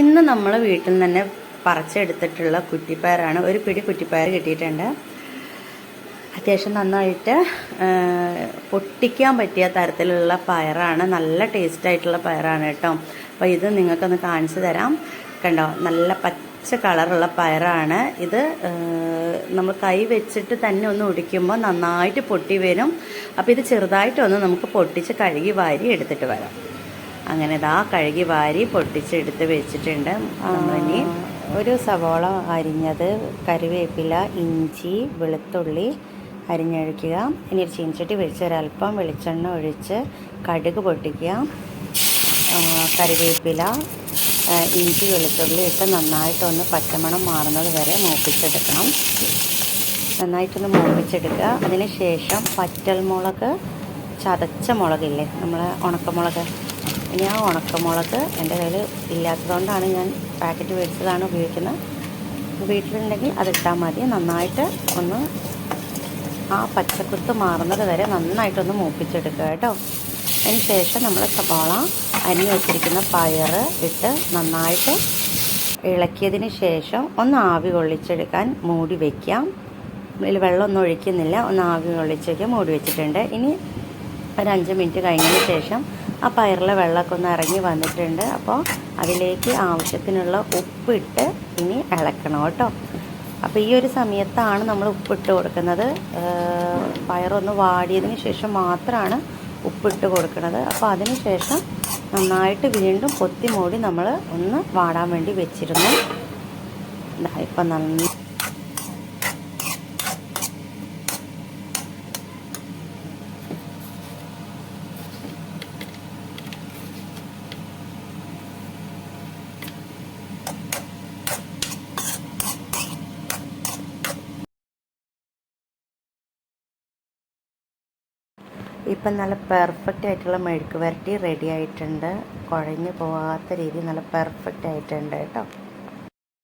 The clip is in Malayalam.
ഇന്ന് നമ്മൾ വീട്ടിൽ തന്നെ പറിച്ചെടുത്തിട്ടുള്ള കുറ്റിപ്പയറാണ്. ഒരു പിടി കുറ്റിപ്പയർ കിട്ടിയിട്ടുണ്ട്. അത്യാവശ്യം നന്നായിട്ട് പൊട്ടിക്കാൻ പറ്റിയ തരത്തിലുള്ള പയറാണ്. നല്ല ടേസ്റ്റ് ആയിട്ടുള്ള പയറാണ് കേട്ടോ. അപ്പോൾ ഇത് നിങ്ങൾക്കൊന്ന് കാണിച്ചു തരാം. കണ്ടോ? നല്ല പച്ച കളറുള്ള പയറാണ്. ഇത് നമ്മൾ കൈ വെച്ചിട്ട് തന്നെ ഒന്ന് ഉടിക്കുമ്പോൾ നന്നായിട്ട് പൊട്ടി വരും. അപ്പോൾ ഇത് ചെറുതായിട്ടൊന്ന് നമുക്ക് പൊട്ടിച്ച് കഴുകി വാരി എടുത്തിട്ട് വരാം. അങ്ങനെ ഇതാ കഴുകി വാരി പൊട്ടിച്ചെടുത്ത് വെച്ചിട്ടുണ്ട്. നമ്മളിനി ഒരു സവോള അരിഞ്ഞത് കറിവേപ്പില ഇഞ്ചി വെളുത്തുള്ളി അരിഞ്ഞൊഴിക്കുക. ഇനി ഒരു ചീനച്ചട്ടി വെച്ച് ഒരല്പം വെളിച്ചെണ്ണ ഒഴിച്ച് കടുക് പൊട്ടിക്കുക. കരുവേപ്പില ഇഞ്ചി വെളുത്തുള്ളി ഇട്ട് നന്നായിട്ടൊന്ന് പച്ചമണം മാറുന്നത് വരെ മൂപ്പിച്ചെടുക്കണം. നന്നായിട്ടൊന്ന് മൂപ്പിച്ചെടുക്കുക. അതിന് ശേഷം പറ്റൽ മുളക് ചതച്ച മുളകില്ലേ നമ്മൾ ഉണക്കമുളക്? ആ ഉണക്കമുളക് എന്റെ കയ്യിൽ ഇല്ലാത്തതുകൊണ്ടാണ് ഞാൻ പാക്കറ്റ് മേടിച്ചതാണ് ഉപയോഗിക്കുന്നത്. വീട്ടിലുണ്ടെങ്കിൽ അതിട്ടാൽ മതി. നന്നായിട്ട് ഒന്ന് ആ പച്ചക്കുത്ത് മാറുന്നത് വരെ നന്നായിട്ടൊന്ന് മൂപ്പിച്ചെടുക്കുക കേട്ടോ. അതിന് ശേഷം നമ്മൾ സവാള അരിഞ്ഞു വെച്ചിരിക്കുന്ന പയർ ഇട്ട് നന്നായിട്ട് ഇളക്കിയതിന് ശേഷം ഒന്ന് ആവി കൊള്ളിച്ചെടുക്കാൻ മൂടി വയ്ക്കാം ഇതിൽ വെള്ളമൊന്നും ഒഴിക്കുന്നില്ല. ഒന്ന് ആവി കൊള്ളിച്ചേക്ക് മൂടി വെച്ചിട്ടുണ്ട്. ഇനി ഒരു അഞ്ച് മിനിറ്റ് കഴിഞ്ഞതിന് ശേഷം ആ പയറിലെ വെള്ളമൊക്കെ ഒന്ന് ഇറങ്ങി വന്നിട്ടുണ്ട്. അപ്പോൾ അതിലേക്ക് ആവശ്യത്തിനുള്ള ഉപ്പിട്ട് ഇനി ഇളക്കണം കേട്ടോ. അപ്പോൾ ഈ ഒരു സമയത്താണ് നമ്മൾ ഉപ്പിട്ട് കൊടുക്കുന്നത്. പയറൊന്ന് വാടിയതിന് ശേഷം മാത്രമാണ് ഉപ്പിട്ട് കൊടുക്കുന്നത്. അപ്പോൾ അതിന് ശേഷം നന്നായിട്ട് വീണ്ടും കൊത്തി മൂടി നമ്മൾ ഒന്ന് വാടാൻ വേണ്ടി വെച്ചിരുന്നു. ഇപ്പം നന്ന ഇപ്പം നല്ല പെർഫെക്റ്റ് ആയിട്ടുള്ള മെഴുക്ക് വരട്ടി റെഡി ആയിട്ടുണ്ട്. കുഴഞ്ഞു പോകാത്ത രീതിയിൽ നല്ല പെർഫെക്റ്റ് ആയിട്ടുണ്ട് കേട്ടോ.